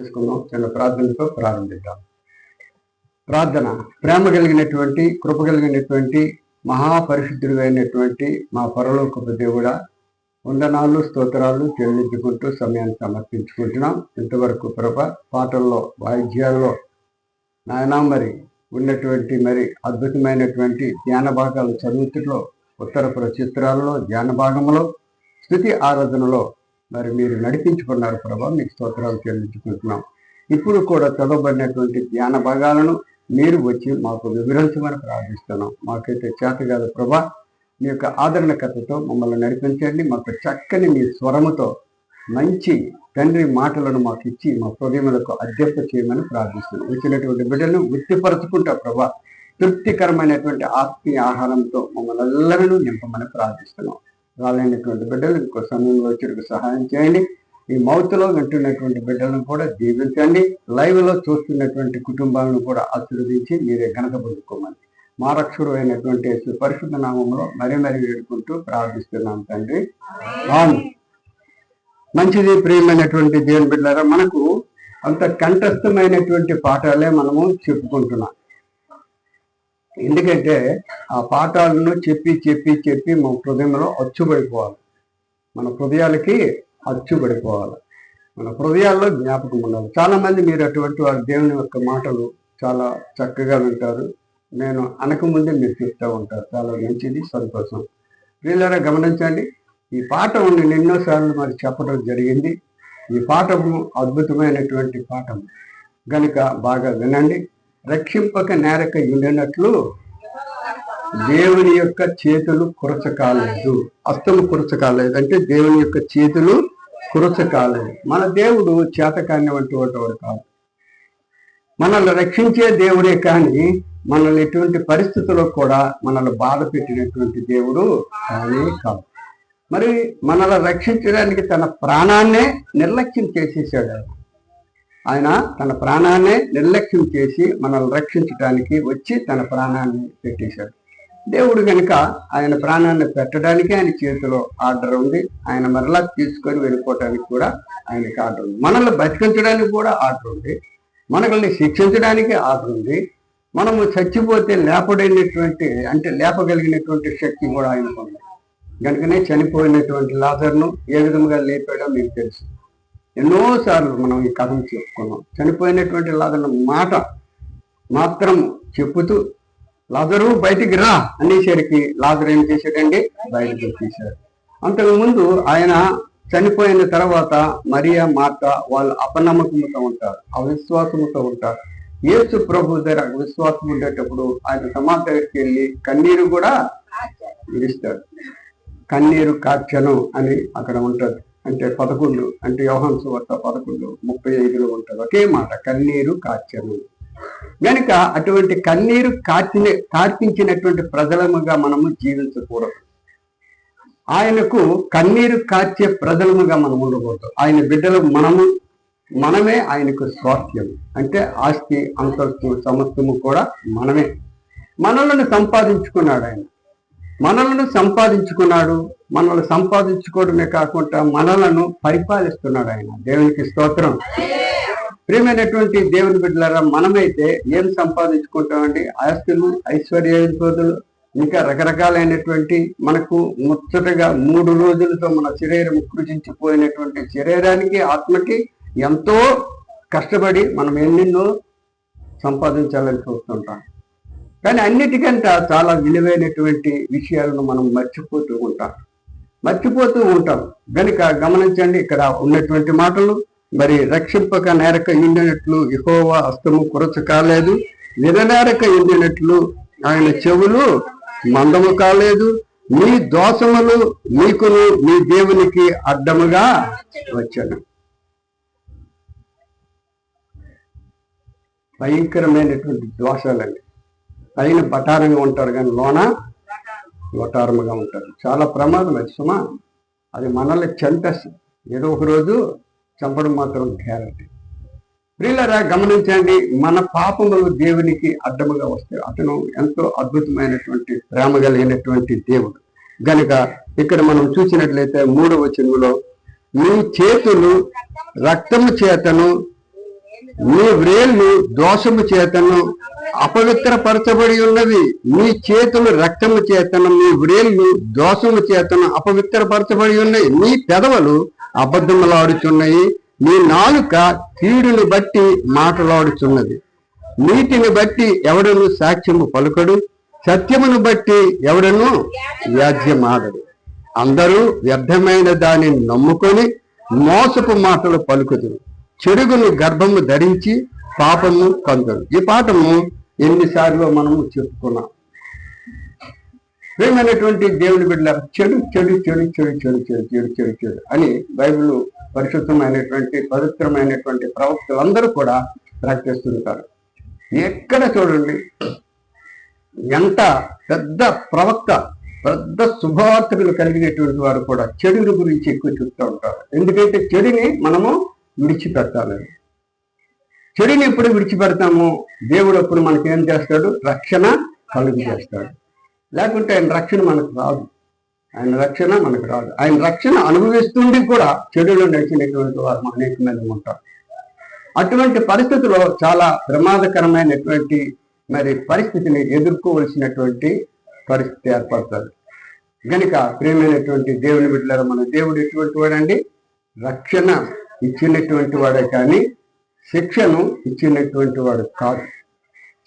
చేసుకుందాం చిన్న ప్రార్థనతో ప్రారంభిద్దాం. ప్రార్థన ప్రేమ కలిగినటువంటి కృప కలిగినటువంటి మహాపరిశుద్ధుడు అయినటువంటి మా పరలోకపు దేవుడా వందనాలు స్తోత్రాలు చెల్లించుకుంటూ సమయాన్ని సమర్పించుకుంటున్నాం. ఇంతవరకు ప్రభ పాటల్లో వాయిద్యాల్లో నాయనా మరి ఉన్నటువంటి మరి అద్భుతమైనటువంటి ధ్యాన భాగాలు చదువుతులో ఉత్తర ప్రచిత్రాలలో ధ్యాన భాగంలో స్థుతి ఆరాధనలో మరి మీరు నడిపించుకున్నారు ప్రభా మీకు స్తోత్రాలు చెల్లించుకుంటున్నాం. ఇప్పుడు కూడా చదవబడినటువంటి ధ్యాన భాగాలను మీరు వచ్చి మాకు వివరించమని ప్రార్థిస్తున్నాం. మాకైతే చేత కాదు ప్రభా మీ యొక్క ఆదరణ కథతో మమ్మల్ని నడిపించండి. మాకు చక్కని మీ స్వరముతో మంచి తండ్రి మాటలను మాకు ఇచ్చి మా హృదయములకు అధ్యక్ష చేయమని ప్రార్థిస్తున్నాం. వచ్చినటువంటి బిడ్డలను వృత్తిపరచుకుంటా ప్రభా తృప్తికరమైనటువంటి ఆత్మీయ ఆహారంతో మమ్మల్ని అందరినూ నింపమని ప్రార్థిస్తున్నాం. రాలేనటువంటి బిడ్డలు ఇంకో సమయంలో వచ్చేందుకు సహాయం చేయండి. ఈ మౌత్లో వింటున్నటువంటి బిడ్డలను కూడా దీవించండి. లైవ్లో చూస్తున్నటువంటి కుటుంబాలను కూడా ఆశీర్వదించి మీరే ఘనత పొందుకోమని మా అయినటువంటి పరిశుద్ధ నామంలో మరీ మరీ వేడుకుంటూ ప్రార్థిస్తున్నాం తండ్రి. మంచిది ప్రియమైనటువంటి దేవుని బిడ్డలారా మనకు అంత కంఠస్థమైనటువంటి పాఠాలే మనము చెప్పుకుంటున్నాం. ఎందుకంటే ఆ పాఠాలను చెప్పి చెప్పి చెప్పి మన హృదయంలో అచ్చుబడిపోవాలి. మన హృదయాలకి అచ్చుబడిపోవాలి. మన హృదయాల్లో జ్ఞాపకం ఉండాలి. చాలా మంది మీరు అటువంటి వారి దేవుని యొక్క మాటలు చాలా చక్కగా వింటారు. నేను అనకముందే మీరు చెప్తూ ఉంటారు. చాలా మంచిది సంతోషం. వీళ్ళారా గమనించండి. ఈ పాఠం నేను ఎన్నోసార్లు మరి చెప్పడం జరిగింది. ఈ పాఠము అద్భుతమైనటువంటి పాఠం. గనుక బాగా వినండి. రక్షింపక నేరక ఉండినట్లు దేవుని యొక్క చేతులు కురచ కాలేదు అస్తము కురచ కాలేదు అంటే దేవుని యొక్క చేతులు కురచ కాలేదు మన దేవుడు చేతకాన్ని వంటి వాడు కాదు. మనల్ని రక్షించే దేవుడే కానీ మనల్ని ఎటువంటి పరిస్థితుల్లో కూడా మనల్ని బాధ పెట్టినటువంటి దేవుడు కానీ కాదు. మరి మనల్ని రక్షించడానికి తన ప్రాణాన్నే నిర్లక్ష్యం చేసేసాడు. ఆయన ఆయన తన ప్రాణాన్ని నిర్లక్ష్యం చేసి మనల్ని రక్షించడానికి వచ్చి తన ప్రాణాన్ని పెట్టేశాడు. దేవుడు కనుక ఆయన ప్రాణాన్ని పెట్టడానికి ఆయన చేతిలో ఆర్డర్ ఉంది. ఆయన మరలా తీసుకొని వెళ్ళిపోవటానికి కూడా ఆయనకి ఆర్డర్ ఉంది. మనల్ని బతికించడానికి కూడా ఆర్డర్ ఉంది. మనల్ని శిక్షించడానికి ఆర్డర్ ఉంది. మనము చచ్చిపోతే లేపడైనటువంటి అంటే లేపగలిగినటువంటి శక్తి కూడా ఆయనకు ఉంది. కనుకనే చనిపోయినటువంటి లాజర్ను ఏ విధంగా లేపాడో మీకు తెలుసు. ఎన్నోసార్లు మనం ఈ కథను చెప్పుకున్నాం. చనిపోయినటువంటి లాజర్ను మాట మాత్రం చెప్పుతూ లాజరు బయటికి రా అనేసరికి లాజర్ ఏం చేశాడండి? బయటకు వచ్చేసాడు అంతకు ముందు ఆయన చనిపోయిన తర్వాత మరియా మాట వాళ్ళు అపనమ్మకంతో ఉంటారు అవిశ్వాసముతో ఉంటారు. యేసు ప్రభు దగ్గర విశ్వాసం ఉండేటప్పుడు ఆయన సమాధి దగ్గరికి వెళ్ళి కన్నీరు కూడా విడిస్తాడు. కన్నీరు కాచను అని అక్కడ ఉంటుంది. అంటే పదకొండు అంటే యోహన్ సువార్త పదకొండు ముప్పై ఐదులో ఉంటది. ఒకే మాట కన్నీరు కాచను గనుక అటువంటి కన్నీరు కార్చిన కార్పించినటువంటి ప్రజలముగా మనము జీవించకూడదు. ఆయనకు కన్నీరు కార్చే ప్రజలముగా మనం ఉండకూడదు. ఆయన బిడ్డలు మనము మనమే ఆయనకు స్వాస్థ్యం. అంటే ఆస్తి అంతస్తు సమస్తము కూడా మనమే. మనలను సంపాదించుకున్నాడు ఆయన. మనలను సంపాదించుకున్నాడు. మనల్ని సంపాదించుకోవడమే కాకుండా మనలను పరిపాలిస్తున్నాడు ఆయన. దేవునికి స్తోత్రం. ప్రియమైనటువంటి దేవుని బిడ్డలారా మనమైతే ఏం సంపాదించుకుంటామండి? ఆస్తులు ఐశ్వర్యోధులు ఇంకా రకరకాలైనటువంటి మనకు ముచ్చటగా మూడు రోజులతో మన శరీరం కృషించిపోయినటువంటి శరీరానికి ఆత్మకి ఎంతో కష్టపడి మనం ఎన్నెన్నో సంపాదించాలని చూస్తుంటాం. కానీ అన్నిటికంటే చాలా విలువైనటువంటి విషయాలను మనం మర్చిపోతూ ఉంటాం. మర్చిపోతూ ఉంటాం. గనుక గమనించండి ఇక్కడ ఉన్నటువంటి మాటలు. మరి రక్షింపక నేరక ఇండినట్లు ఇహోవా అస్తము కురచ కాలేదు. నిరనేరక ఇండినట్లు ఆయన చెవులు మందము కాలేదు. మీ దోషములు మీకును మీ దేవునికి అడ్డముగా వచ్చాను. భయంకరమైనటువంటి దోషాలండి. పైన పటారంగా ఉంటారు కానీ లోన లోటారముగా ఉంటారు. చాలా ప్రమాదం అది సుమా. అది మనల్ని చంపేస్తుంది ఏదో ఒక రోజు చంపడం మాత్రం గ్యారంటీ. ప్రియులరా గమనించండి మన పాపములు దేవునికి అడ్డముగా వస్తాయి అతను ఎంతో అద్భుతమైనటువంటి ప్రేమ కలిగినటువంటి దేవుడు. గనుక ఇక్కడ మనం చూసినట్లయితే మూడవ వచనంలో మీ చేతులు రక్తము చేతను మీ వ్రేళ్ళు దోషము చేతను అపవిత్రపరచబడి ఉన్నవి మీ చేతులు రక్తము చేతను మీ వ్రేళ్ళు దోషము చేతను అపవిత్రపరచబడి ఉన్నాయి. మీ పెదవులు అబద్ధములాడుచున్నాయి. మీ నాలుక కీడుని బట్టి మాటలాడుచున్నది. నీతిని బట్టి ఎవడను సాక్ష్యము పలుకడు. సత్యమును బట్టి ఎవడను వ్యాజ్యమాడడు అందరూ వ్యర్థమైన దానిని నమ్ముకొని మోసపు మాటలు పలుకుదురు. చెడుగును గర్భము ధరించి పాపము కందరు ఈ పాఠము ఎన్నిసార్లు మనము చెప్పుకున్నాం. ప్రేమైనటువంటి దేవుని బిడ్డ చెడు చెడు చెడు చెడు చెడు చెడు చెడు చెడు చెడు అని బైబిల్ పరిశుద్ధమైనటువంటి పవిత్రమైనటువంటి ప్రవక్తలందరూ కూడా ప్రకటిస్తుంటారు. ఎక్కడ చూడండి ఎంత పెద్ద ప్రవక్త పెద్ద శుభవార్తలు కలిగినటువంటి వారు కూడా చెడుని గురించి ఎక్కువ చెప్తూ ఉంటారు. ఎందుకంటే చెడుని మనము విడిచిపెట్టాలని చెడుని ఎప్పుడు విడిచిపెడతాము? దేవుడు అప్పుడు మనకి ఏం చేస్తాడు? రక్షణ కలుగు చేస్తాడు లేకుంటే ఆయన రక్షణ మనకు రాదు. ఆయన రక్షణ మనకు రాదు. ఆయన రక్షణ అనుభవిస్తుండి కూడా చెడులో నడిచినటువంటి వారు అనేక మంది ఉంటారు. అటువంటి పరిస్థితిలో చాలా ప్రమాదకరమైనటువంటి మరి పరిస్థితిని ఎదుర్కోవలసినటువంటి పరిస్థితి ఏర్పడుతుంది. గనుక ప్రేమైనటువంటి దేవుని బిడ్డలారా మన దేవుడు ఎటువంటి వాడండి? రక్షణ ఇచ్చినటువంటి వాడే కానీ శిక్షను ఇచ్చినటువంటి వాడు కాదు.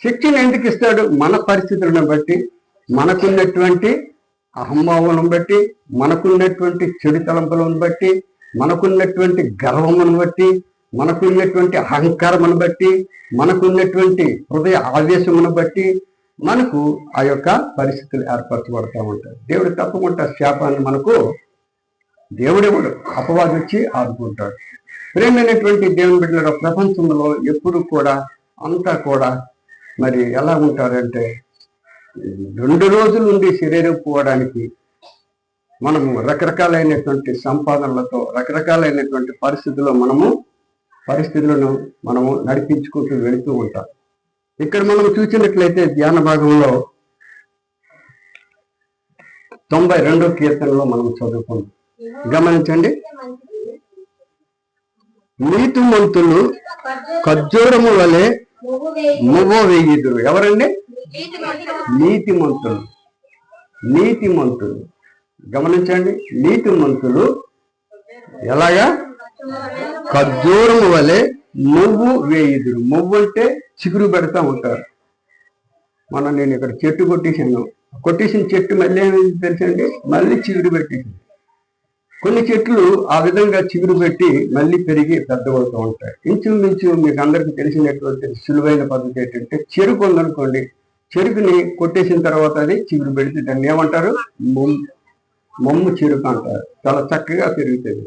శిక్షణ ఎందుకు ఇస్తాడు? మన పరిస్థితులను బట్టి మనకున్నటువంటి అహంభావాలను బట్టి మనకున్నటువంటి చెడు తలంపులను బట్టి మనకున్నటువంటి గర్వమును బట్టి మనకున్నటువంటి అహంకారమును బట్టి మనకున్నటువంటి హృదయ ఆవేశమును బట్టి మనకు ఆ యొక్క పరిస్థితులు ఏర్పరచబడతా ఉంటాయి. దేవుడు తప్పకుండా శాపాన్ని మనకు దేవుడేవుడు? అపవాది వచ్చి ఆదుకుంటాడు. ప్రేమైనటువంటి దేవుని బిడ్డల ప్రపంచంలో ఎప్పుడు కూడా అంతా కూడా మరి ఎలా ఉంటారంటే రెండు రోజుల నుండి శరీరం పోవడానికి మనము రకరకాలైనటువంటి సంపాదనలతో రకరకాలైనటువంటి పరిస్థితుల్లో మనము పరిస్థితులను మనము నడిపించుకుంటూ వెళుతూ ఉంటాం. ఇక్కడ మనం చూసినట్లయితే ధ్యాన భాగంలో తొంభై రెండో కీర్తనలో మనం చదువుకుందాం. గమనించండి. నీతిమంతులు ఖర్జూరము వలె మువ్వ వేయుదురు ఎవరండి? నీతిమంతులు. నీతిమంతులు. గమనించండి నీతిమంతులు ఎలాగా? ఖర్జూరము వలె మువ్వు వేయుదురు. మువ్వు అంటే చిగురు పెడతా ఉంటారు. మనం నేను ఇక్కడ చెట్టు కొట్టేసాను కొట్టేసిన చెట్టు మళ్ళీ ఏమైంది తెలుసండి మళ్ళీ చిగురు పెట్టేసింది. కొన్ని చెట్లు ఆ విధంగా చిగురు పెట్టి మళ్ళీ పెరిగి పెద్దవవుతూ ఉంటాయి. ఇంచుమించు మీకు అందరికీ తెలిసినటువంటి సులువైన పద్ధతి ఏంటంటే చెరుకు ఉందనుకోండి చెరుకుని కొట్టేసిన తర్వాత అది చిగురు పెడితే దాన్ని ఏమంటారు? మొమ్ము చెరుకు అంటారు. చాలా చక్కగా పెరుగుతుంది.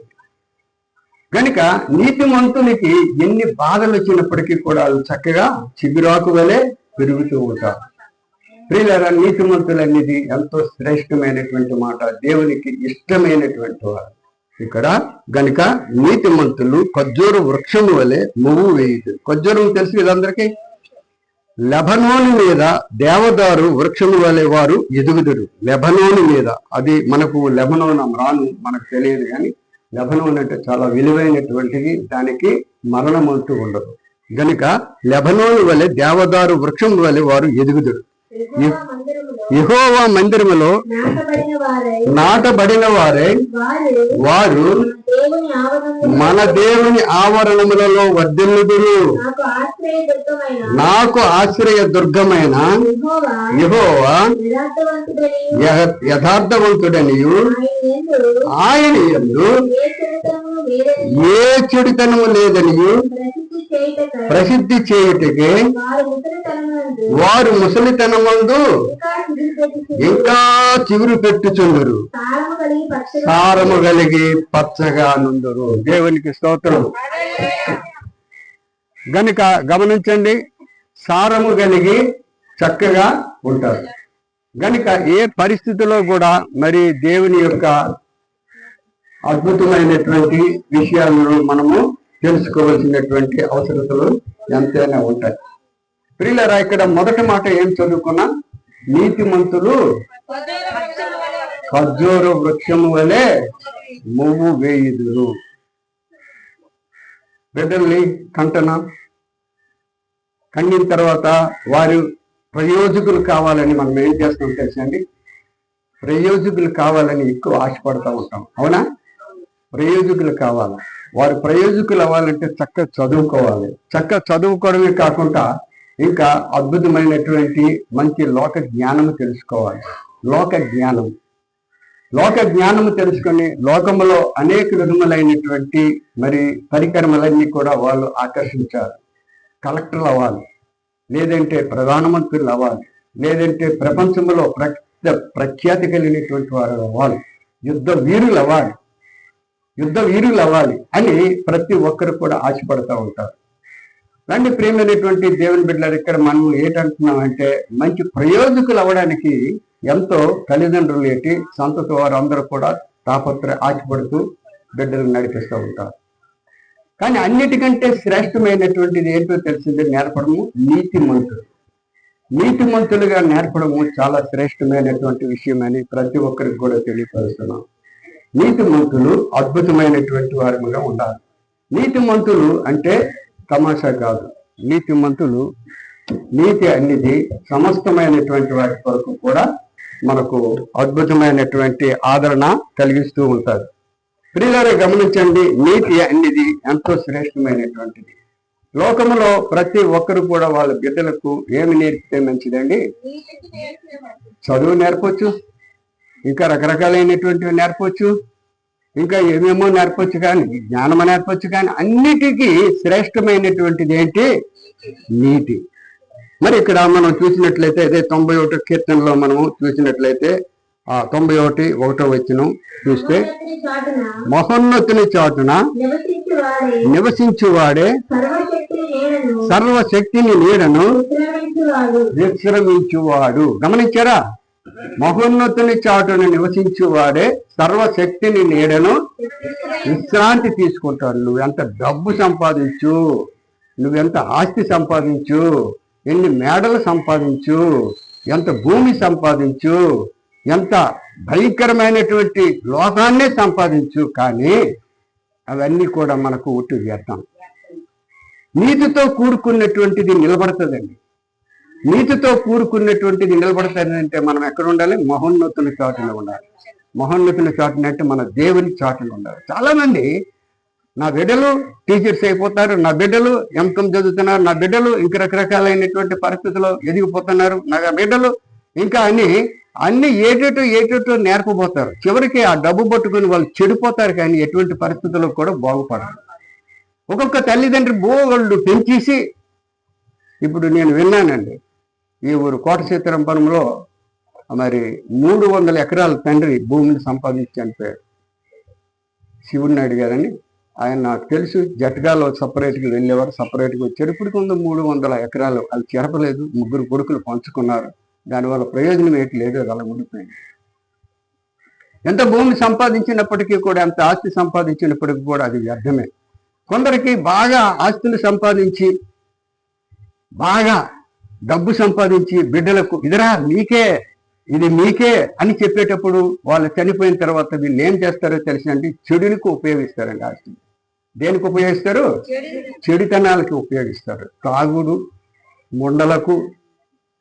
కనుక నీతిమంతునికి ఎన్ని బాధలు వచ్చినప్పటికీ కూడా చక్కగా చిగురాకు వలె పెరుగుతూ ఉంటారు. ప్రియులరా నీతిమంతులనేది ఎంతో శ్రేష్టమైనటువంటి మాట. దేవునికి ఇష్టమైనటువంటి వారు. ఇక్కడ గనుక నీతిమంతులు ఖర్జూర వృక్షము వలె మువ్వు వేయదు ఖర్జూరం తెలుసు వీళ్ళందరికీ? లెబనోని మీద దేవదారు వృక్షము వలె వారు ఎదుగుదురు. లెబనోని మీద. అది మనకు లెబనోన్ రాను మనకు తెలియదు కానీ లెబనోన్ అంటే చాలా విలువైనటువంటిది. దానికి మరణం అంటూ ఉండదు. గనుక లెబనోని వలె దేవదారు వృక్షం వలె వారు ఎదుగుదురు. యహోవా మందిరములో నాటబడిన వారే వారు మన దేవుని ఆవరణములలో వర్ధిల్లుదురు. నాకు ఆశ్రయ దుర్గమైన యహోవా యథార్థవంతుడనియు. ఆయన ఎందు ఏ చెడుతనము లేదనియు. ప్రసిద్ధి చేయుటకే వారు ముసలితనం మందు ఇంకా విడిచిపెట్టుచు చిగురు పెట్టుచుందరు. సారము కలిగి సారము కలిగి పచ్చగా నుందరు. దేవునికి స్తోత్రం. గనుక గమనించండి సారము కలిగి చక్కగా ఉంటారు. గనుక ఏ పరిస్థితిలో కూడా మరి దేవుని యొక్క అద్భుతమైనటువంటి విషయాలను మనము తెలుసుకోవాల్సినటువంటి అవసరతలు ఎంతైనా ఉంటాయి. ప్రియులరా ఇక్కడ మొదటి మాట ఏం చదువుకున్నా? నీతిమంతులు ఖర్జూర వృక్షము వలె మువ్వు వేయుదురు. బిడ్డల్ని కంటన? కండిన తర్వాత వారు ప్రయోజకులు కావాలని మనం ఏం చేస్తాం తెలుసండి ప్రయోజకులు కావాలని ఎక్కువ ఆశపడతా ఉంటాం. అవునా? ప్రయోజకులు కావాలి. వారు ప్రయోజకులు అవ్వాలంటే చక్కగా చదువుకోవాలి. చక్కగా చదువుకోవడమే కాకుండా ఇంకా అద్భుతమైనటువంటి మంచి లోక జ్ఞానము తెలుసుకోవాలి. లోక జ్ఞానం లోక జ్ఞానము తెలుసుకొని లోకములో అనేక విధములైనటువంటి మరి పరికరములన్నీ కూడా వాళ్ళు ఆకర్షించారు కలెక్టర్లు అవ్వాలి. లేదంటే ప్రధానమంత్రులు అవ్వాలి. లేదంటే ప్రపంచంలో ప్రఖ్య ప్రఖ్యాతి కలిగినటువంటి వారు అవ్వాలి. యుద్ధ వీరులు అవ్వాలి. యుద్ధ వీరులు అవ్వాలి అని ప్రతి ఒక్కరు కూడా ఆశపడతా ఉంటారు. రండి ప్రేమైనటువంటి దేవుని బిడ్డలు ఇక్కడ మనం ఏంటంటున్నాం అంటే మంచి ప్రయోజకులు అవ్వడానికి ఎంతో తల్లిదండ్రులు ఏంటి సంతత వారు అందరూ కూడా తాపత్ర ఆశపడుతూ బిడ్డలు నడిపిస్తూ ఉంటారు. కానీ అన్నిటికంటే శ్రేష్టమైనటువంటిది ఏంటో తెలిసింది నేర్పడము నీతిమంతులు నీతిమంతులుగా నేర్పడము చాలా శ్రేష్టమైనటువంటి విషయమని ప్రతి ఒక్కరికి కూడా తెలియపరుస్తున్నాం. నీతిమంతులు అద్భుతమైనటువంటి వారముగా ఉండాలి. నీతిమంతులు అంటే తమాషా కాదు. నీతిమంతులు నీతి అనేది సమస్తమైనటువంటి వారి కొరకు కూడా మనకు అద్భుతమైనటువంటి ఆదరణ కలిగిస్తూ ఉంటారు. ప్రియులారా గమనించండి నీతి అనేది ఎంతో శ్రేష్టమైనటువంటిది. లోకములో ప్రతి ఒక్కరు కూడా వాళ్ళ బిడ్డలకు ఏమి నేర్పితే మంచిదండి? చదువు నేర్పచ్చు. ఇంకా రకరకాలైనటువంటివి నేర్పచ్చు. ఇంకా ఏమేమో నేర్పచ్చు కానీ జ్ఞానం నేర్పచ్చు కానీ అన్నిటికీ శ్రేష్టమైనటువంటిది ఏంటి? నీతి. మరి ఇక్కడ మనం చూసినట్లయితే అదే తొంభై ఒకటి కీర్తనలో మనము చూసినట్లయితే ఆ తొంభై ఒకటి ఒకటో వచ్చిన చూస్తే మహోన్నతుని చాటున నివసించువాడే సర్వశక్తిని నీడను విశ్రమించువాడు. గమనించారా? మహోన్నతుని చాటును నివసించేవాడే సర్వశక్తిని నీడను విశ్రాంతి తీసుకుంటాడు. నువ్వు ఎంత డబ్బు సంపాదించు? నువ్వెంత ఆస్తి సంపాదించు? ఎన్ని మేడలు సంపాదించు? ఎంత భూమి సంపాదించు? ఎంత భయంకరమైనటువంటి లోకాన్నే సంపాదించు? కానీ అవన్నీ కూడా మనకు ఒట్టు వ్యర్థం నీతితో కూడుకున్నటువంటిది నిలబడుతుందండి. నీతితో కూడుకున్నటువంటిది నిలబడతానంటే మనం ఎక్కడ ఉండాలి? మహోన్నతుల చాటున ఉండాలి. మహోన్నతుల చాటున అంటే మన దేవుని చాటున ఉండాలి. చాలా మంది నా బిడ్డలు టీచర్స్ అయిపోతారు నా బిడ్డలు ఎంకం చదువుతున్నారు నా బిడ్డలు ఇంక రకరకాలైనటువంటి పరిస్థితుల్లో ఎదిగిపోతున్నారు నా బిడ్డలు ఇంకా అని అన్ని ఏటేటో ఏటేటో నేర్పబోతారు. చివరికి ఆ డబ్బు పట్టుకుని వాళ్ళు చెడిపోతారు కానీ ఎటువంటి పరిస్థితుల్లో కూడా బాగుపడరు. ఒక్కొక్క తల్లిదండ్రి బోగళ్ళు పెంచేసి ఇప్పుడు నేను విన్నానండి ఈ ఊరు కోట మరి మూడు వందల ఎకరాల తండ్రి భూమిని సంపాదించి చనిపోయాడు శివుడిని అడిగారని ఆయన నాకు తెలుసు జట్గాలో సపరేట్గా వెళ్ళేవారు సపరేట్గా వచ్చారు. ఇప్పుడు కొంత మూడు వందల ఎకరాలు అది చెరపలేదు ముగ్గురు కొడుకులు పంచుకున్నారు. దానివల్ల ప్రయోజనం ఏంటి లేదు అలా ఉండిపోయింది. ఎంత భూమి సంపాదించినప్పటికీ కూడా ఎంత ఆస్తి సంపాదించినప్పటికీ కూడా అది వ్యర్థమే. కొందరికి బాగా ఆస్తులు సంపాదించి బాగా డబ్బు సంపాదించి బిడ్డలకు ఇదిరా మీకే ఇది మీకే అని చెప్పేటప్పుడు వాళ్ళు చనిపోయిన తర్వాత వీళ్ళు ఏం చేస్తారో తెలిసినండి చెడునికి ఉపయోగిస్తారండి ఆస్తి. దేనికి ఉపయోగిస్తారు? చెడుతనాలకి ఉపయోగిస్తారు. తాగుడు ముండలకు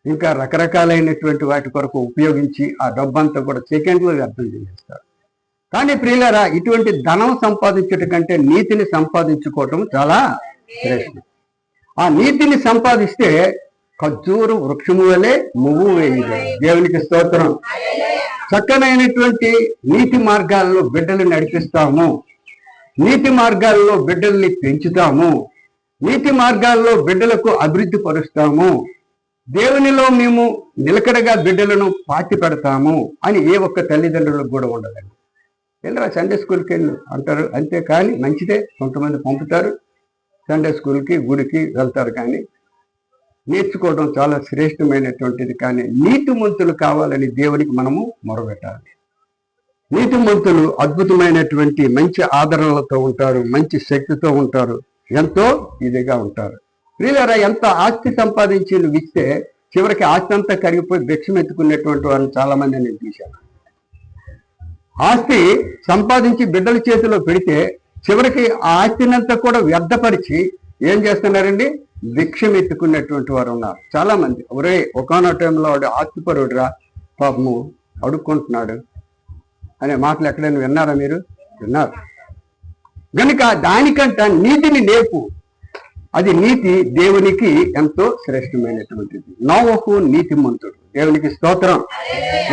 ఇంకా రకరకాలైనటువంటి వాటి కొరకు ఉపయోగించి ఆ డబ్బంతా కూడా సెకండ్లో వ్యర్థం చేస్తారు కానీ ప్రియులరా ఇటువంటి ధనం సంపాదించడం కంటే నీతిని సంపాదించుకోవటం చాలా శ్రేష్టం. ఆ నీతిని సంపాదిస్తే ఖర్జూరు వృక్షము వలె మువ్వు వేయదు దేవునికి స్తోత్రం చక్కనైనటువంటి నీతి మార్గాల్లో బిడ్డలు నడిపిస్తాము నీతి మార్గాల్లో బిడ్డల్ని పెంచుతాము నీతి మార్గాల్లో బిడ్డలకు అభివృద్ధి పరుస్తాము దేవునిలో మేము నిలకడగా బిడ్డలను పాతి పెడతాము అని ఏ ఒక్క తల్లిదండ్రులకు కూడా ఉండదండి వెళ్ళరా సండే స్కూల్కి వెళ్ళు అంటారు అంతేకాని మంచిదే కొంతమంది పంపుతారు సండే స్కూల్కి గుడికి వెళ్తారు కానీ నేర్చుకోవడం చాలా శ్రేష్టమైనటువంటిది కానీ నీతిమంతులు కావాలని దేవునికి మనము మొరబెట్టాలి నీతిమంతులు అద్భుతమైనటువంటి మంచి ఆదరణలతో ఉంటారు మంచి శక్తితో ఉంటారు ఎంతో ఇదిగా ఉంటారు. ప్రియులరా ఎంత ఆస్తి సంపాదించి నువ్వు ఇస్తే చివరికి ఆస్తి అంతా కరిగిపోయి భిక్షం ఎత్తుకునేటువంటి వారిని చాలా మంది నేను చూశాను. ఆస్తి సంపాదించి బిడ్డల చేతిలో పెడితే చివరికి ఆ ఆస్తినంతా కూడా వ్యర్థపరిచి ఏం చేస్తున్నారండి? భిక్షం ఎత్తుకున్నటువంటి వారు ఉన్నారు చాలా మంది ఒరే ఒకనో టైంలో వాడు ఆత్మపరుడురా పాపము అడుక్కుంటున్నాడు అనే మాటలు ఎక్కడైనా విన్నారా మీరు? విన్నారు. గనుక దానికంట నీతిని నేర్పు. అది నీతి దేవునికి ఎంతో శ్రేష్టమైనటువంటిది. నోవహు నీతిమంతుడు. దేవునికి స్తోత్రం.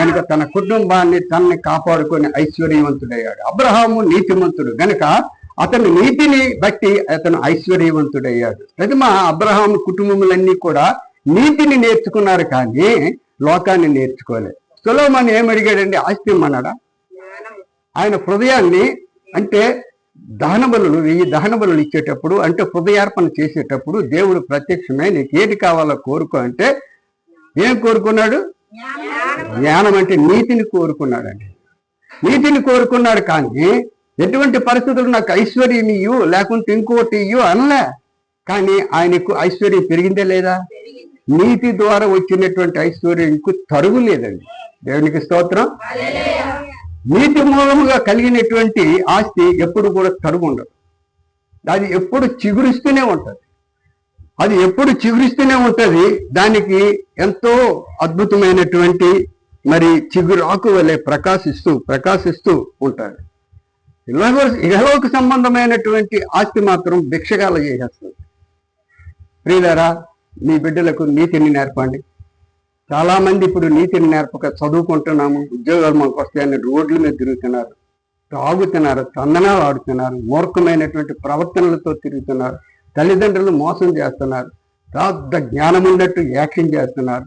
గనుక తన కుటుంబాన్ని తనని కాపాడుకొని ఐశ్వర్యవంతుడయ్యాడు. అబ్రహాము నీతిమంతుడు. గనుక అతని నీతిని బట్టి అతను ఐశ్వర్యవంతుడయ్యాడు. ప్రతిమ అబ్రహాం కుటుంబములన్నీ కూడా నీతిని నేర్చుకున్నారు కానీ లోకాన్ని నేర్చుకోలేదు. సులోమన్ ఏమడిగాడండి ఆస్తి అన్నాడా ఆయన హృదయాన్ని అంటే దహనబలు వెయ్యి దహనబలు ఇచ్చేటప్పుడు అంటే హృదయార్పణ చేసేటప్పుడు దేవుడు ప్రత్యక్షమే నీకు ఏది కావాలో కోరుకో అంటే ఏం కోరుకున్నాడు? జ్ఞానం అంటే నీతిని కోరుకున్నాడండి. నీతిని కోరుకున్నాడు కానీ ఎటువంటి పరిస్థితులు నాకు ఐశ్వర్యం ఇయ్యు లేకుంటే ఇంకోటి ఇయ్యు అనలే. కానీ ఆయనకు ఐశ్వర్యం పెరిగిందే లేదా? నీతి ద్వారా వచ్చినటువంటి ఐశ్వర్యంకు తరుగు లేదండి. దేవునికి స్తోత్రం. నీతి మూలముగా కలిగినటువంటి ఆస్తి ఎప్పుడు కూడా తరుగు ఉండదు. అది ఎప్పుడు చిగురిస్తూనే ఉంటది. అది ఎప్పుడు చిగురిస్తూనే ఉంటది. దానికి ఎంతో అద్భుతమైనటువంటి మరి చిగురు ఆకు వలె ప్రకాశిస్తూ ప్రకాశిస్తూ ఉంటాడు ఇలాగో ఇహలోక సంబంధమైనటువంటి ఆస్తి మాత్రం భిక్షగాల చేసేస్తుంది. ప్రియులారా మీ బిడ్డలకు నీతిని నేర్పండి. చాలామంది ఇప్పుడు నీతిని నేర్పక చదువుకుంటున్నాము ఉద్యోగాలు మాకు వస్తాయని రోడ్ల మీద తిరుగుతున్నారు తాగుతున్నారు తందనాలు ఆడుతున్నారు మూర్ఖమైనటువంటి ప్రవర్తనలతో తిరుగుతున్నారు తల్లిదండ్రులు మోసం చేస్తున్నారు పెద్ద జ్ఞానం ఉన్నట్టు యాక్షన్ చేస్తున్నారు.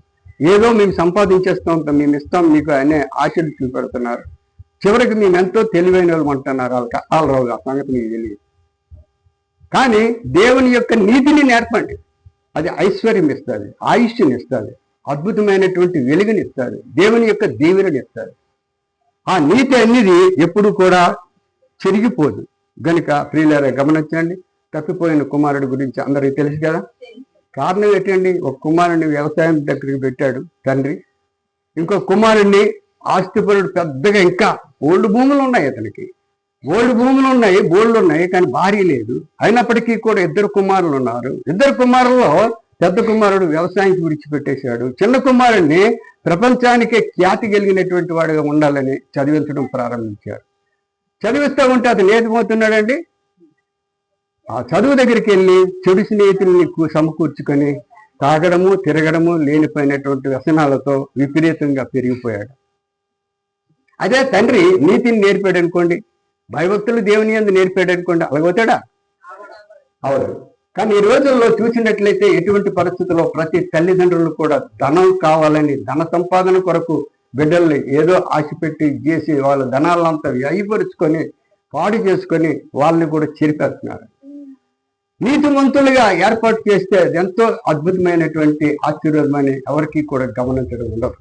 ఏదో మేము సంపాదించేస్తూ ఉంటాం మేము ఇస్తాం మీకు అనే ఆశలు చూపెడుతున్నారు. చివరికి మేము ఎంతో తెలివైన వాళ్ళు అంటున్నారు వాళ్ళకి ఆ సంగతి మీకు తెలియదు. కానీ దేవుని యొక్క నీతిని నేర్పండి. అది ఐశ్వర్యం ఇస్తుంది ఆయుష్ని ఇస్తుంది అద్భుతమైనటువంటి వెలుగుని ఇస్తుంది దేవుని యొక్క దీవెనని ఇస్తుంది. ఆ నీతి అనేది ఎప్పుడు కూడా చెరిగిపోదు. గనుక ప్రియులారా గమనించండి. తప్పిపోయిన కుమారుడు గురించి అందరికీ తెలుసు కదా? కారణం ఏంటండి? ఒక కుమారుడిని వ్యవసాయం దగ్గరికి పెట్టాడు తండ్రి. ఇంకో కుమారుడిని ఆస్తిపరుడు పెద్దగా ఇంకా ఓల్డ్ భూములు ఉన్నాయి అతనికి. ఓల్డ్ భూములు ఉన్నాయి బోల్డ్ ఉన్నాయి కానీ భార్య లేదు. అయినప్పటికీ కూడా ఇద్దరు కుమారులు ఉన్నారు. ఇద్దరు కుమారుల్లో పెద్ద కుమారుడు వ్యవసాయానికి విడిచిపెట్టేశాడు. చిన్న కుమారుడిని ప్రపంచానికే ఖ్యాతి కలిగినటువంటి వాడుగా ఉండాలని చదివించడం ప్రారంభించారు చదివిస్తూ ఉంటే అతను ఏదిపోతున్నాడండి ఆ చదువు దగ్గరికి వెళ్ళి చెడు స్నేహితుల్ని సమకూర్చుకొని తాగడము తిరగడము లేనిపోయినటువంటి వ్యసనాలతో విపరీతంగా పెరిగిపోయాడు. అదే తండ్రి నీతిని నేర్పాడు అనుకోండి భయభక్తులు దేవుని అందు నేర్పాడు అనుకోండి అలాగవుతాడా? అవును. కానీ ఈ రోజుల్లో చూసినట్లయితే ఎటువంటి పరిస్థితుల్లో ప్రతి తల్లిదండ్రులు కూడా ధనం కావాలని ధన సంపాదన కొరకు బిడ్డల్ని ఏదో ఆశపెట్టి చేసి వాళ్ళ ధనాలంతా వ్యయపరుచుకొని పాడు చేసుకొని వాళ్ళని కూడా చేరిపేస్తున్నారు. నీతిమంతులుగా ఏర్పాటు చేస్తే అది ఎంతో అద్భుతమైనటువంటి ఆశ్చర్యమని ఎవరికి కూడా గమనించడం ఉండదు.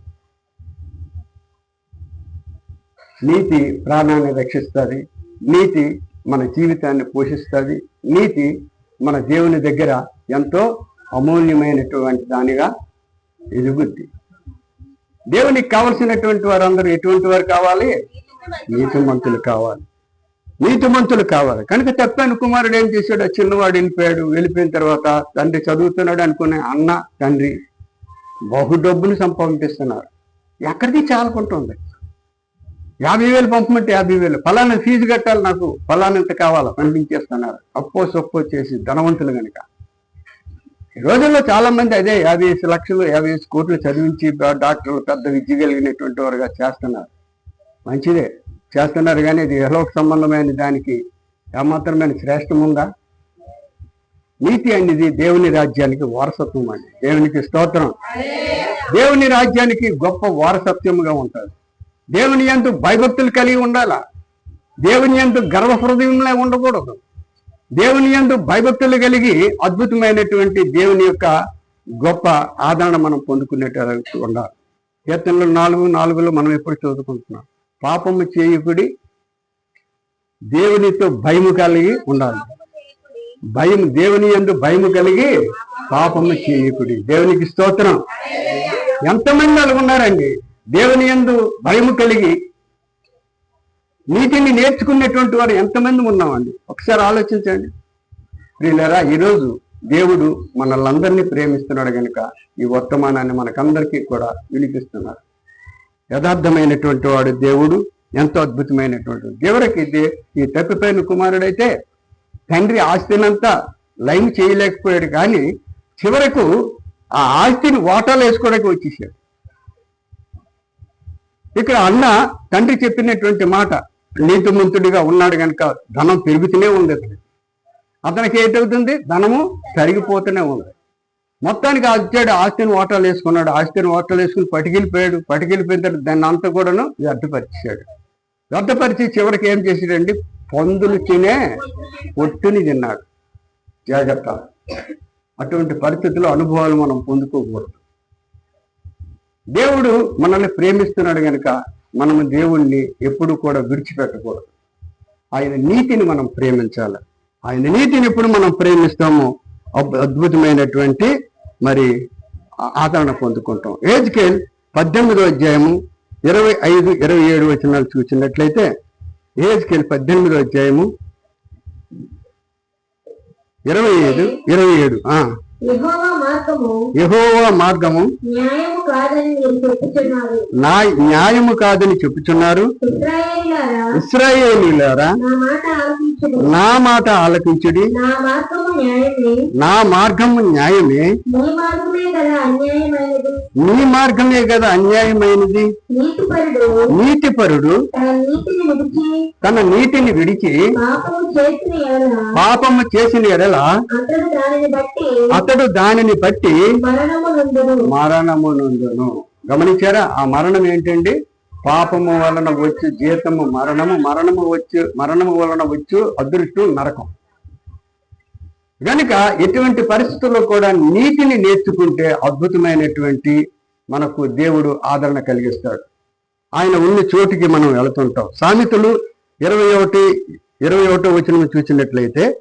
నీతి ప్రాణాన్ని రక్షిస్తుంది. నీతి మన జీవితాన్ని పోషిస్తుంది. నీతి మన దేవుని దగ్గర ఎంతో అమూల్యమైనటువంటి దానిగా ఎదుగుద్ది. దేవునికి కావలసినటువంటి వారందరూ ఎటువంటి వారు కావాలి? నీతిమంతులు కావాలి. నీతిమంతులు కావాలి. కనుక తప్పాను కుమారుడు ఏం చేశాడు? చిన్నవాడు వెళ్ళిపోయాడు. వెళ్ళిపోయిన తర్వాత తండ్రి చదువుతున్నాడు అనుకునే అన్న తండ్రి బహు డబ్బులు సంపాదిస్తున్నారు ఎక్కడికి చాలకుంటుంది? యాభై వేలు పంపమంటే యాభై వేలు. ఫలానా ఫీజు కట్టాలి నాకు. ఫలానంత కావాలా పంపించేస్తున్నారు. అప్పో సొప్పో చేసి ధనవంతులు కనుక ఈ రోజుల్లో చాలా మంది అదే యాభై లక్షలు యాభై కోట్లు చదివించి డాక్టర్లు పెద్ద విద్య కలిగినటువంటి వారుగా చేస్తున్నారు. మంచిదే. చేస్తున్నారు కానీ ఇది ఎహలోక సంబంధమైన దానికి ఏమాత్రమైన శ్రేష్టం ఉందా? నీతి అనేది దేవుని రాజ్యానికి వారసత్వం అండి. దేవునికి స్తోత్రం. దేవుని రాజ్యానికి గొప్ప వారసత్వముగా ఉంటుంది దేవుని ఎందు భయభక్తులు కలిగి ఉండాలా? దేవుని ఎందు గర్వ హృదయంలో ఉండకూడదు. దేవుని ఎందు భయభక్తులు కలిగి అద్భుతమైనటువంటి దేవుని యొక్క గొప్ప ఆదరణ మనం పొందుకునేటట్టు ఉండాలి. కీర్తనలు నాలుగు నాలుగులో మనం ఎప్పుడు చదువుకుంటున్నాం. పాపము చేయకుడి దేవునితో భయము కలిగి ఉండాలి. భయం దేవుని ఎందు భయము కలిగి పాపము చేయకుడి. దేవునికి స్తోత్రం. ఎంతమంది వాళ్ళు ఉన్నారండి? దేవుని యందు భయము కలిగి నీతిని నేర్చుకునేటువంటి వారు ఎంతమంది ఉన్నామండి? ఒకసారి ఆలోచించండి. ప్రియులరా ఈరోజు దేవుడు మనల్ని ప్రేమిస్తున్నాడు కనుక ఈ వర్తమానాన్ని మనకందరికీ కూడా వినిపిస్తున్నారు యథార్థమైనటువంటి వాడు దేవుడు ఎంతో అద్భుతమైనటువంటి వాడు. దేవుడికి ఈ తప్పిపోయిన కుమారుడైతే తండ్రి ఆస్తినంతా లైన్ చేయలేకపోయాడు కానీ చివరకు ఆ ఆస్తిని వాటాలు వేసుకోవడానికి వచ్చేసాడు. ఇక్కడ అన్న తండ్రి చెప్పినటువంటి మాట నీతిమంతుడిగా ఉన్నాడు కనుక ధనం పెరుగుతూనే ఉంది. అతనికి అతనికి ఏంటవుతుంది? ధనము తరిగిపోతూనే ఉంది. మొత్తానికి వచ్చాడు ఆస్తిని ఓటాలు వేసుకున్నాడు. ఆస్తిని ఓటాలు వేసుకుని పటికెళ్ళిపోయాడు పటికెళ్ళిపోయిన తర్వాత దాన్ని అంతా కూడాను వ్యర్థపరిచాడు. వ్యర్థపరిచి చివరికి ఏం చేశాడండి? పందులు తినే ఒట్టుని తిన్నాడు. జాగ్రత్త. అటువంటి పరిస్థితుల్లో అనుభవాలు మనం పొందుకోకూడదు. దేవుడు మనల్ని ప్రేమిస్తున్నాడు కనుక మనము దేవుణ్ణి ఎప్పుడు కూడా విడిచిపెట్టకూడదు. ఆయన నీతిని మనం ప్రేమించాలి. ఆయన నీతిని ఎప్పుడు మనం ప్రేమిస్తామో అద్భుతమైనటువంటి మరి ఆదరణ పొందుకుంటాం. ఏజ్కేల్ పద్దెనిమిదో అధ్యాయము ఇరవై ఐదు ఇరవై ఏడు వచనాలు చూసినట్లయితే ఏజ్కేల్ పద్దెనిమిదో అధ్యాయము ఇరవై ఐదు ఇరవై ఏడు యెహోవా మార్గము నా న్యాయము కాదని చెప్పుచున్నారు. ఇస్రాయేలీలారా నా మాట ఆలకించుడు. నా మార్గము న్యాయమే. నా మార్గము కదా అన్యాయమైనది. నీతిపరుడు తన నీతిని విడిచి పాపము చేసిన ఎడల అతడు దానిని బట్టి అతడు దానిని బట్టి మరణము నుండును మరణము నుండును గమనించారా? ఆ మరణం ఏంటండి? పాపము వలన వచ్చు జీతము మరణము మరణము వచ్చు మరణము వలన వచ్చు అదృష్టం నరకం. గనుక ఎటువంటి పరిస్థితుల్లో కూడా నీతిని నేర్చుకుంటే అద్భుతమైనటువంటి మనకు దేవుడు ఆదరణ కలిగిస్తాడు. ఆయన ఉన్న చోటికి మనం వెళుతుంటాం. సామెతలు ఇరవై ఒకటి ఇరవై ఒకటో వచ్చిన చూసినట్లయితే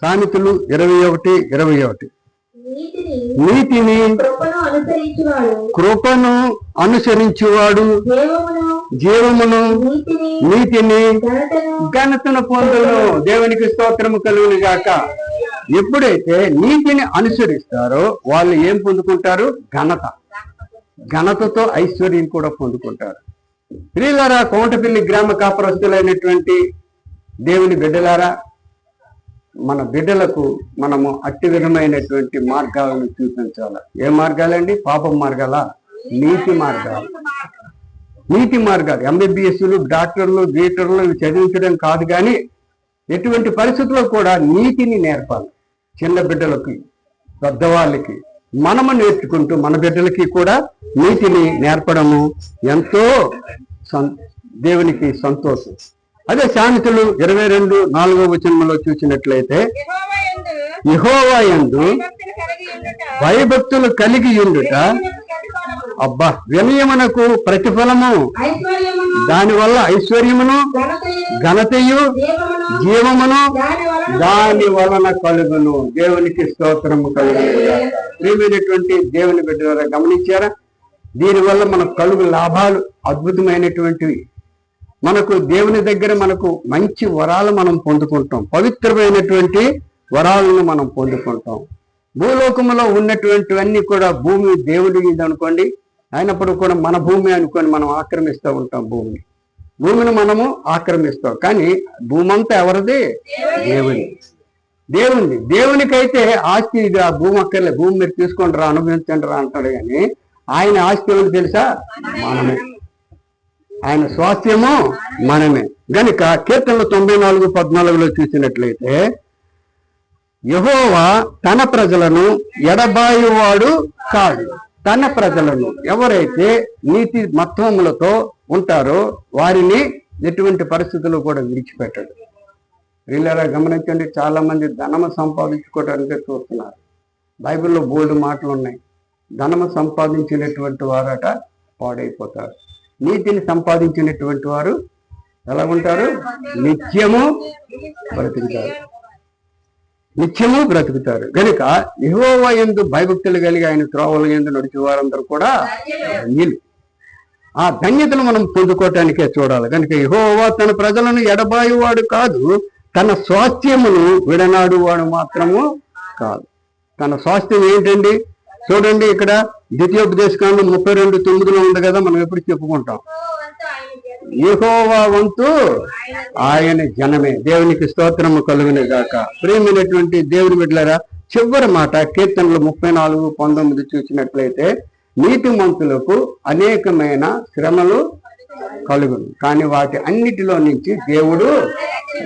సామెతలు ఇరవై ఒకటి ఇరవై ఒకటి. నీతిని కృపను అనుసరించువాడు. జీవమును నీతిని నీతిని ఘనతను ఘనతను పొందును. దేవునికి స్తోత్రము కలుగును గాక ఎప్పుడైతే నీతిని అనుసరిస్తారో వాళ్ళు ఏం పొందుకుంటారు? ఘనత. ఘనతతో ఐశ్వర్యం కూడా పొందుకుంటారు. స్త్రీలారా కోమటపల్లి గ్రామ కాపరస్తులైనటువంటి దేవుని బిడ్డలారా మన బిడ్డలకు మనము అట్టి విధమైనటువంటి మార్గాలను చూపించాలి. ఏ మార్గాలండి? పాపం మార్గాల నీతి మార్గాలు. నీతి మార్గాలు. ఎంబీబీఎస్లు డాక్టర్లు గీటర్లు ఇవి చదివించడం కాదు కానీ ఎటువంటి పరిస్థితుల్లో కూడా నీతిని నేర్పాలి. చిన్న బిడ్డలకి పెద్దవాళ్ళకి మనము నేర్చుకుంటూ మన బిడ్డలకి కూడా నీతిని నేర్పడము ఎంతో సం- దేవునికి సంతోషం. అదే శాంతులు ఇరవై రెండు నాలుగో వచనంలో చూసినట్లయితే యెహోవాయందు ఎందు యందు కలిగి ఉండుట భయభక్తులు కలిగి ఉండుట ప్రతిఫలము అబ్బా వినయమునకు ప్రతిఫలము. దానివల్ల ఐశ్వర్యమును ఘనతయు జీవమును దాని వలన కలుగును. దేవునికి స్తోత్రము కలుగునటువంటి దేవుని బిడ్డ గమనించారా? దీనివల్ల మనకు కలుగు లాభాలు అద్భుతమైనటువంటివి. మనకు దేవుని దగ్గర మనకు మంచి వరాలు మనం పొందుకుంటాం. పవిత్రమైనటువంటి వరాలను మనం పొందుకుంటాం. భూలోకములో ఉన్నటువంటివన్నీ కూడా భూమి దేవుడి ఇది అనుకోండి అయినప్పుడు కూడా మన భూమి అనుకొని మనం ఆక్రమిస్తూ ఉంటాం భూమిని. భూమిని మనము ఆక్రమిస్తాం. కానీ భూమి అంతా ఎవరిది? దేవుని. దేవుని. దేవునికైతే ఆస్తి ఇది. ఆ భూమి అక్కర్లే భూమి మీరు తీసుకోండి రా అనుభవించండి రా అంటాడు కానీ ఆయన ఆస్తి ఎవరు తెలుసా? మనమే. ఆయన స్వాస్థ్యము మనమే. గనుక కీర్తనలు తొంభై నాలుగు పద్నాలుగులో చూసినట్లయితే యహోవా తన ప్రజలను ఎడబాయువాడు కాడు. తన ప్రజలను ఎవరైతే నీతి మత్వములతో ఉంటారో వారిని ఎటువంటి పరిస్థితుల్లో కూడా విడిచిపెట్టడు. వీళ్ళరా గమనించండి చాలా మంది ధనము సంపాదించుకోవడానికి చూస్తున్నారు. బైబిల్లో బోల్డ్ మాటలు ఉన్నాయి ధనము సంపాదించినటువంటి వారట పాడైపోతారు. నీతిని సంపాదించినటువంటి వారు ఎలా ఉంటారు నిత్యము బ్రతుకుతారు. నిత్యము బ్రతుకుతారు. కనుక యహోవ ఎందు భయభక్తులు కలిగి ఆయన త్రోవల ఎందు నడిచే వారందరూ కూడా ధన్యులు. ఆ ధన్యతను మనం పొందుకోవటానికే చూడాలి. కనుక యెహోవా తన ప్రజలను ఎడబాయువాడు కాదు. తన స్వాస్థ్యమును విడనాడు వాడు మాత్రము కాదు. తన స్వాస్థ్యం ఏంటండి? చూడండి ఇక్కడ. ద్వితీయోపదేశకాండం ముప్పై రెండు తొమ్మిదిలో ఉంది కదా మనం ఎప్పుడు చెప్పుకుంటాం. యహోవా వంతు ఆయన జనమే. దేవునికి స్తోత్రము కలుగునే గాక. ప్రేమైనటువంటి దేవుని బిడ్డలారా చివరి మాట కీర్తనలు ముప్పై నాలుగు పంతొమ్మిది చూసినట్లయితే నీతిమంతులకు అనేకమైన శ్రమలు కలుగును. కానీ వాటి అన్నిటిలో నుంచి దేవుడు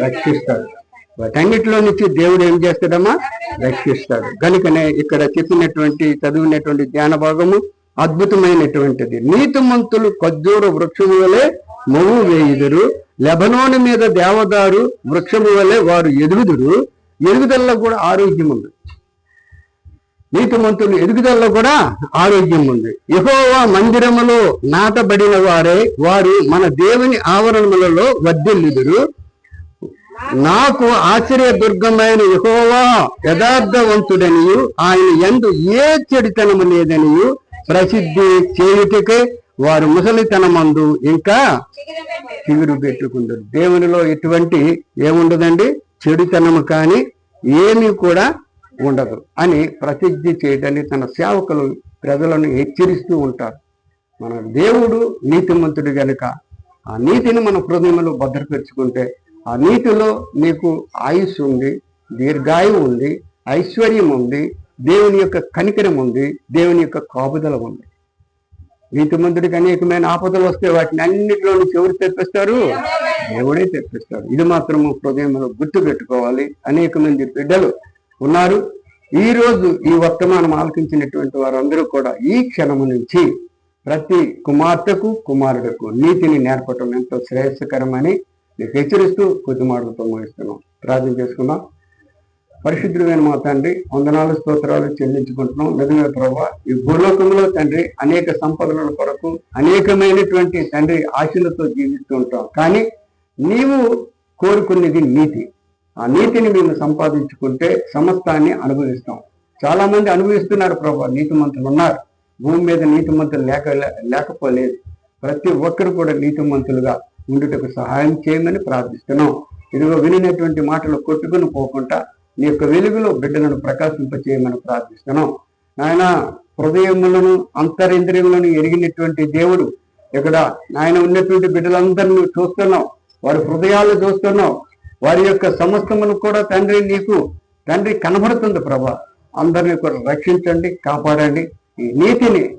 రక్షిస్తాడు. వాటన్నిటిలో నుంచి దేవుడు ఏం చేస్తాడమ్మా? రక్షిస్తాడు. కనుకనే ఇక్కడ చెప్పినటువంటి చదివినటువంటి ధ్యాన భాగము అద్భుతమైనటువంటిది. నీతిమంతులు ఖర్జూర వృక్షము వలె మొవ్వు వేయుదురు. లెబనోని మీద దేవదారు వృక్షము వలె వారు ఎదుగుదురు. ఎదుగుదల్లో కూడా ఆరోగ్యం ఉంది. నీతిమంతులు ఎదుగుదలలో కూడా ఆరోగ్యం ఉంది. యహోవా మందిరములో నాటబడిన వారే వారు మన దేవుని ఆవరణములలో వర్ధిల్లుదురు నాకు ఆశ్చర్య దుర్గమైన యహోవా యథార్థవంతుడనియు ఆయన ఎందు ఏ చెడుతనము లేదనియు ప్రసిద్ధి చేయుటకే వారు ముసలితనమందు ఇంకా చిగురు పెట్టుకుంటారు దేవునిలో ఎటువంటి ఏముండదండి? చెడుతనము కానీ ఏమీ కూడా ఉండదు అని ప్రసిద్ధి చేయడానికి తన సేవకులు ప్రజలను హెచ్చరిస్తూ ఉంటారు. మన దేవుడు నీతిమంతుడు గనుక ఆ నీతిని మన హృదయంలో భద్రపరుచుకుంటే ఆ నీటిలో నీకు ఆయుష్ ఉంది దీర్ఘాయువు ఉంది ఐశ్వర్యం ఉంది దేవుని యొక్క కనికరం ఉంది దేవుని యొక్క కాపుదల ఉంది. నీతిమంతుడికి అనేకమైన ఆపదలు వస్తే వాటిని అన్నిటిలో నుంచి ఎవరు తెప్పిస్తారు? దేవుడే తెప్పిస్తారు. ఇది మాత్రము హృదయంలో గుర్తు పెట్టుకోవాలి. అనేక మంది బిడ్డలు ఉన్నారు. ఈ రోజు ఈ వర్తమానం ఆలకించినటువంటి వారందరూ కూడా ఈ క్షణము నుంచి ప్రతి కుమార్తెకు కుమారుడుకు నీతిని నేర్పటం ఎంతో శ్రేయస్కరమని మీకు హెచ్చరిస్తూ కొద్ది మాటలతో ముగిస్తున్నాం ప్రార్థన చేసుకున్నాం పరిశుద్ధుడైన మా తండ్రి వందనాలు స్తోత్రాలు చెల్లించుకుంటున్నాం. నిజమే ప్రభావ ఈ భూలోకంలో తండ్రి అనేక సంపదల కొరకు అనేకమైనటువంటి తండ్రి ఆశలతో జీవిస్తూ ఉంటాం. కానీ నీవు కోరుకునేది నీతి. ఆ నీతిని మేము సంపాదించుకుంటే సమస్తాన్ని అనుభవిస్తాం. చాలా మంది అనుభవిస్తున్నారు ప్రభా నీతిమంతులు ఉన్నారు. భూమి మీద నీతిమంతులు లేక లేకపోలేదు. ప్రతి ఒక్కరు కూడా నీతిమంతులుగా ఉండుటకు సహాయం చేయమని ప్రార్థిస్తున్నాం. ఇదిగో వినినటువంటి మాటలు కొట్టుకుని పోకుండా నీ యొక్క వెలుగులో బిడ్డలను ప్రకాశింపచేయమని ప్రార్థిస్తున్నాం. నాయన హృదయములను అంతరింద్రియములను ఎరిగినటువంటి దేవుడు ఇక్కడ నాయన ఉన్నటువంటి బిడ్డలందరినీ చూస్తున్నాం వారి హృదయాలు చూస్తున్నాం వారి యొక్క సమస్తమును కూడా తండ్రి నీకు తండ్రి కనబడుతుంది ప్రభా. అందరినీ కూడా రక్షించండి కాపాడండి. ఈ నీతిని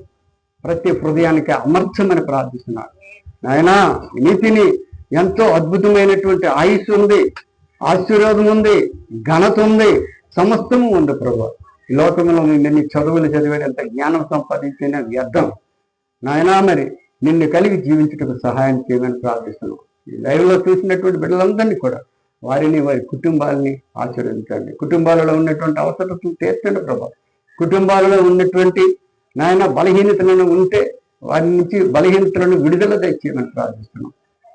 ప్రతి హృదయానికి అమర్చమని ప్రార్థిస్తున్నాను. నాయనా నీతిని ఎంతో అద్భుతమైనటువంటి ఆయుష్ ఉంది ఆశీర్వాదం ఉంది ఘనత ఉంది సమస్తము ఉంది ప్రభు. ఈ లోకంలో నిన్ను చదువులు చదివాడు ఎంత జ్ఞానం సంపాదించిన వ్యర్థం. నాయనా మరి నిన్ను కలిగి జీవించుటకు సహాయం చేయమని ప్రార్థిస్తున్నాం. ఈ లైవ్ చూసినటువంటి బిడ్డలందరినీ కూడా వారిని వారి కుటుంబాలని ఆచరించండి కుటుంబాలలో ఉన్నటువంటి అవసరతలు తీర్చండి ప్రభా. కుటుంబాలలో ఉన్నటువంటి నాయన బలహీనతలను ఉంటే వారి నుంచి బలహీనతలను విడుదల తెచ్చేయమని ప్రార్థిస్తున్నాం.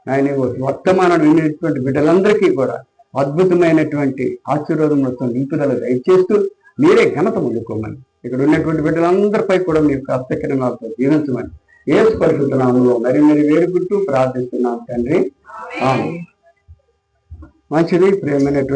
ఆయన వర్తమానం వినేటువంటి బిడ్డలందరికీ కూడా అద్భుతమైనటువంటి ఆశీర్వాదములతో నింపుదల దయచేస్తూ మీరే ఘనత ముందుకోమని ఇక్కడ ఉన్నటువంటి బిడ్డలందరిపై కూడా మీరు హస్తకిరణాలతో జీవించమని ఏ పరిశుద్ధనామంలో మరి మరి వేడుకుంటూ ప్రార్థిస్తున్నాం తండ్రి. మంచిది ప్రేమైనటువంటి